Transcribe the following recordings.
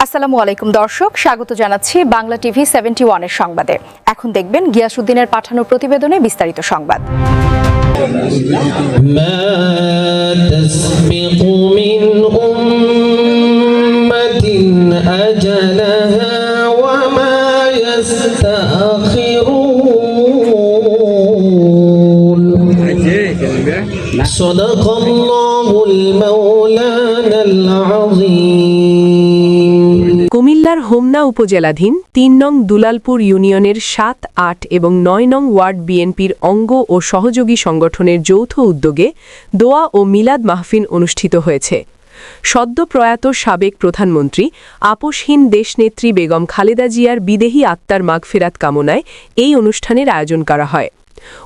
আসসালামু আলাইকুম দর্শক স্বাগত জানাচ্ছি বাংলা টিভি সেভেন্টি ওয়ানের সংবাদে এখন দেখবেন গিয়াসুদ্দিনের পাঠানো প্রতিবেদনে বিস্তারিত সংবাদ ما تسبق من أمة أجلها وما يستأخرون صدق الله المولانا العظيم কুমিল্লার হোমনা উপজেলাধীন তিন নং দুলালপুর ইউনিয়নের সাত, আট এবং নয় নং ওয়ার্ড বিএনপির অঙ্গ ও সহযোগী সংগঠনের যৌথ উদ্যোগে দোয়া ও মিলাদ মাহফিন অনুষ্ঠিত হয়েছে। সদ্য প্রয়াত সাবেক প্রধানমন্ত্রী, আপোষহীন দেশনেত্রী বেগম খালেদা জিয়ার বিদেহী আত্মার মাগফেরাত কামনায় এই অনুষ্ঠানের আয়োজন করা হয়।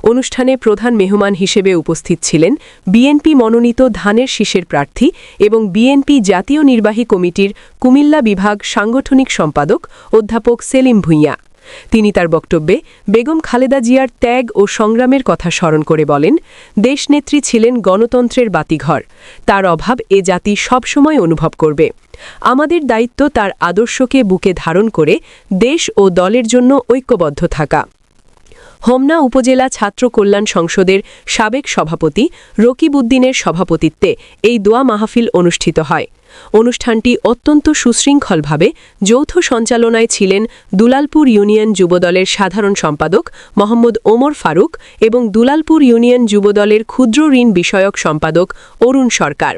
অনুষ্ঠানে প্রধান মেহমান হিসেবে উপস্থিত ছিলেন বিএনপি মনোনীত ধানের শীষের প্রার্থী এবং বিএনপি জাতীয় নির্বাহী কমিটির কুমিল্লা বিভাগ সাংগঠনিক সম্পাদক অধ্যাপক সেলিম ভুঁইয়া। তিনি তার বক্তব্যে বেগম খালেদা জিয়ার ত্যাগ ও সংগ্রামের কথা স্মরণ করে বলেন, দেশনেত্রী ছিলেন গণতন্ত্রের বাতিঘর। তার অভাব এ জাতি সবসময় অনুভব করবে। আমাদের দায়িত্ব তার আদর্শকে বুকে ধারণ করে দেশ ও দলের জন্য ঐক্যবদ্ধ থাকা। হোমনা উপজেলা ছাত্র কল্যাণ সংসদের সাবেক সভাপতি রকিবউদ্দিনের সভাপতিত্বে এই দোয়া মাহফিল অনুষ্ঠিত হয়। অনুষ্ঠানটি অত্যন্ত সুশৃঙ্খলভাবে যৌথ সঞ্চালনায় ছিলেন দুলালপুর ইউনিয়ন যুবদলের সাধারণ সম্পাদক মোহাম্মদ ওমর ফারুক এবং দুলালপুর ইউনিয়ন যুবদলের ক্ষুদ্র ঋণ বিষয়ক সম্পাদক অরুণ সরকার।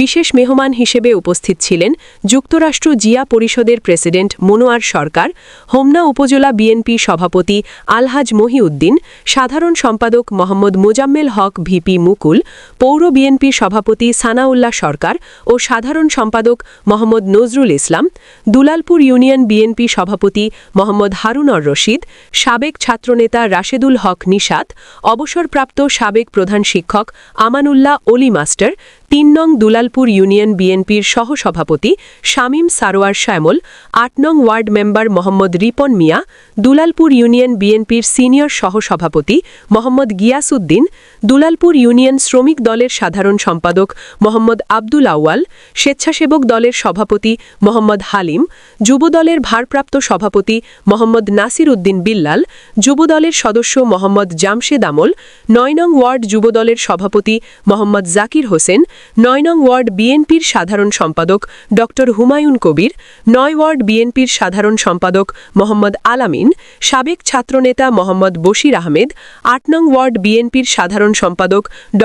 বিশেষ মেহমান হিসেবে উপস্থিত ছিলেন যুক্তরাষ্ট্র জিয়া পরিষদের প্রেসিডেন্ট মনোয়ার সরকার, হোমনা উপজেলা বিএনপি সভাপতি আলহাজ মহিউদ্দিন, সাধারণ সম্পাদক মোহাম্মদ মোজাম্মেল হক ভিপি মুকুল, পৌর বিএনপি সভাপতি সানাউল্লাহ সরকার ও সাধারণ সম্পাদক মোহাম্মদ নজরুল ইসলাম, দুলালপুর ইউনিয়ন বিএনপি সভাপতি মোহাম্মদ হারুনর রশিদ, সাবেক ছাত্রনেতা রাশেদুল হক নিশাত, অবসরপ্রাপ্ত সাবেক প্রধান শিক্ষক আমানুল্লাহ অলি মাস্টার তিন নং দুলালপুর ইউনিয়ন বিএনপির সহসভাপতি শামীম সারোয়ার শ্যামল, আট নং ward member Mohammad Ripon Mia, Dulalpur union বিএনপির সিনিয়র সহসভাপতি মোহাম্মদ গিয়াসউদ্দিন, দুলালপুর ইউনিয়ন শ্রমিক দলের সাধারণ সম্পাদক মোহাম্মদ আব্দুল আউয়াল, স্বেচ্ছাসেবক দলের সভাপতি মোহাম্মদ হালিম যুবদলের ভারপ্রাপ্ত সভাপতি মোহাম্মদ নাসির উদ্দিন বিল্লাল যুবদলের সদস্য মোহাম্মদ জামশেদ আমল, নয় নং ওয়ার্ড যুবদলের সভাপতি মোহাম্মদ জাকির হোসেন নয় নং ওয়ার্ড বিএনপির সাধারণ সম্পাদক ড হুমায়ুন কবির, নয় ওয়ার্ড বিএনপির সাধারণ সম্পাদক মোহাম্মদ আলামিন, সাবেক ছাত্রনেতা মোহাম্মদ বশির আহমেদ, আট নং ওয়ার্ড বিএনপির সাধারণ সম্পাদক ড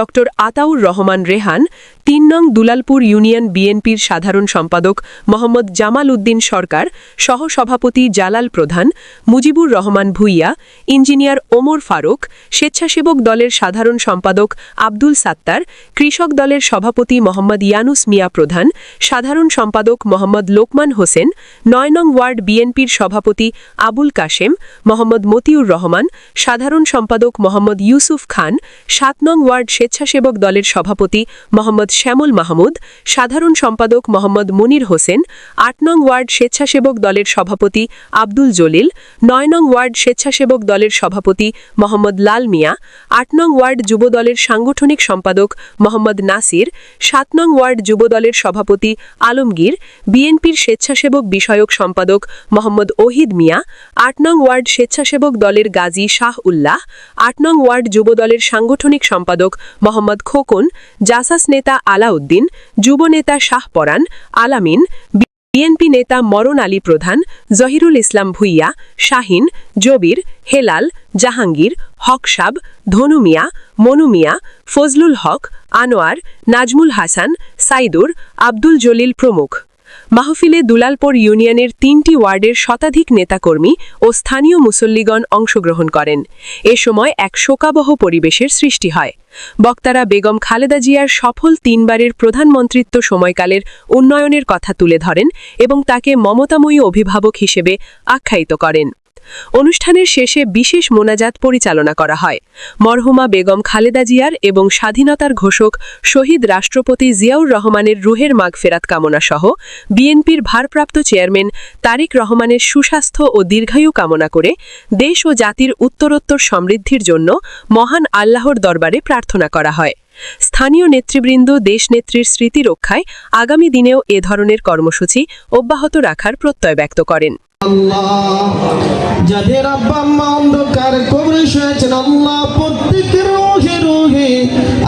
আতাউর রহমান রেহান, তিন নং দুলালপুর ইউনিয়ন বিএনপির সাধারণ সম্পাদক মোহাম্মদ জামাল উদ্দিন সরকার, সহসভাপতি জালাল প্রধান, মুজিবুর রহমান ভুইয়া, ইঞ্জিনিয়ার ওমর ফারুক, স্বেচ্ছাসেবক দলের সাধারণ সম্পাদক আব্দুল সাত্তার, কৃষক দলের সভাপতি মোহাম্মদ ইয়ানুস মিয়া প্রধান, সাধারণ সম্পাদক মোহাম্মদ লোকমান হোসেন, নয় নং ওয়ার্ড বিএনপির সভাপতি আবুল কাশেম, মোহাম্মদ মতিউর রহমান, সাধারণ সম্পাদক মোহাম্মদ ইউসুফ খান, সাত নং ওয়ার্ড স্বেচ্ছাসেবক দলের সভাপতি মোহাম্মদ শ্যামল মাহমুদ, সাধারণ সম্পাদক মোহাম্মদ মনির হোসেন, আট নং ওয়ার্ড স্বেচ্ছাসেবক দলের সভাপতি আব্দুল জলিল, নয় নং ওয়ার্ড স্বেচ্ছাসেবক দলের সভাপতি মোহাম্মদ লাল মিয়া, আট নং ওয়ার্ড যুব দলের সাংগঠনিক সম্পাদক মোহাম্মদ নাসির সাত নং ওয়ার্ড যুবদলের সভাপতি আলমগীর, বিএনপির স্বেচ্ছাসেবক বিষয়ক সম্পাদক মোহাম্মদ ওহিদ মিয়া, আট নং ওয়ার্ড স্বেচ্ছাসেবক দলের গাজী শাহ উল্লাহ, আট নং ওয়ার্ড যুবদলের সাংগঠনিক সম্পাদক মোহাম্মদ খোকন, জাসাস নেতা আলাউদ্দিন যুবনেতা শাহ পরান, আলামিন বিএনপি নেতা মরণ আলী প্রধান, জহিরুল ইসলাম ভুইয়া, শাহিন, জবির, হেলাল, জাহাঙ্গীর হকসাব ধনু মিয়া, মনু মিয়া, ফজলুল হক, আনোয়ার, নাজমুল হাসান, সাইদুর, আব্দুল জলিল প্রমুখ। মাহফিলে দুলালপুর ইউনিয়নের তিনটি ওয়ার্ডের শতাধিক নেতাকর্মী ও স্থানীয় মুসল্লিগণ অংশগ্রহণ করেন। এ সময় এক শোকাবহ পরিবেশের সৃষ্টি হয়। বক্তারা বেগম খালেদা জিয়ার সফল তিনবারের প্রধানমন্ত্রিত্ব সময়কালের উন্নয়নের কথা তুলে ধরেন এবং তাকে মমতাময়ী অভিভাবক হিসেবে আখ্যায়িত করেন। অনুষ্ঠানের শেষে বিশেষ মোনাজাত পরিচালনা করা হয়। মরহুমা বেগম খালেদা জিয়ার এবং স্বাধীনতার ঘোষক শহীদ রাষ্ট্রপতি জিয়াউর রহমানের রুহের মাগফেরাত কামনা সহ বিএনপির ভারপ্রাপ্ত চেয়ারম্যান তারিক রহমানের সুস্বাস্থ্য ও দীর্ঘায়ু কামনা করে দেশ ও জাতির উত্তরোত্তর সমৃদ্ধির জন্য মহান আল্লাহর দরবারে প্রার্থনা করা হয়। স্থানীয় নেতৃবৃন্দ, দেশনেত্রীর স্মৃতি রক্ষায় আগামী দিনেও এ ধরনের কর্মসূচি অব্যাহত রাখার প্রত্যয় ব্যক্ত করেন। আল্লাহ। যাদের আব্বা আম্মা অন্ধকার কবরে শুয়েছেন, আল্লাহ প্রত্যেকের রোহে রোহে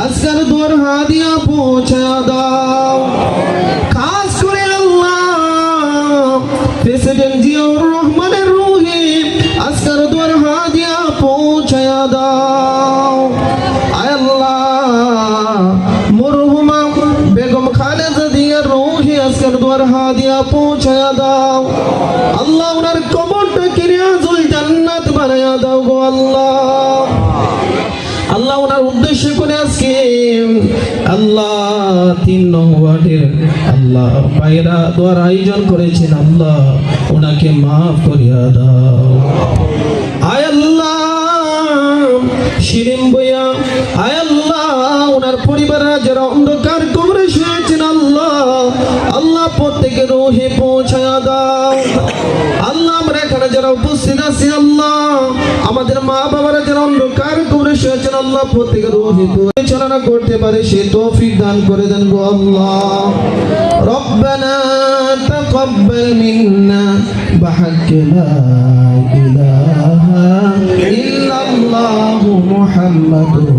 আজকাল দোর হাদিয়া পৌঁছা দাও। খাস করে আল্লাহ, প্রেসিডেন্ট জিয়াউর রহমানের দোর হাদিয়া পৌঁছায়া দাও। আল্লাহ ওনার কবরটা কিরিয়াজুল জান্নাত বানায়া দাও গো আল্লাহ। আল্লাহ ওনার উদ্দেশ্য করে আজকে আল্লাহ তিন আল্লাহ দোয়ার আয়োজন করেছেন, আল্লাহ ওনাকে মাফ করিয়া দাও। আয় আল্লাহ, শিরিম বইয়া, আয় আল্লাহ, ওনার পরিবাররা যারা অন্ধকার প্রত্যেকে রোহে পৌঁছায়া দাও আল্লাহ আমরা এখানে যারা উপস্থিত আছি আল্লাহ আমাদের মা বাবারা যারা অন্ধকার কবরে শুয়েছেন আল্লাহ প্রত্যেকে রোহে পরিচালনা করতে পারে সে তৌফিক দান করে দেন গো আল্লাহ ربنا تقبل منا بحق لا إله إلا الله محمد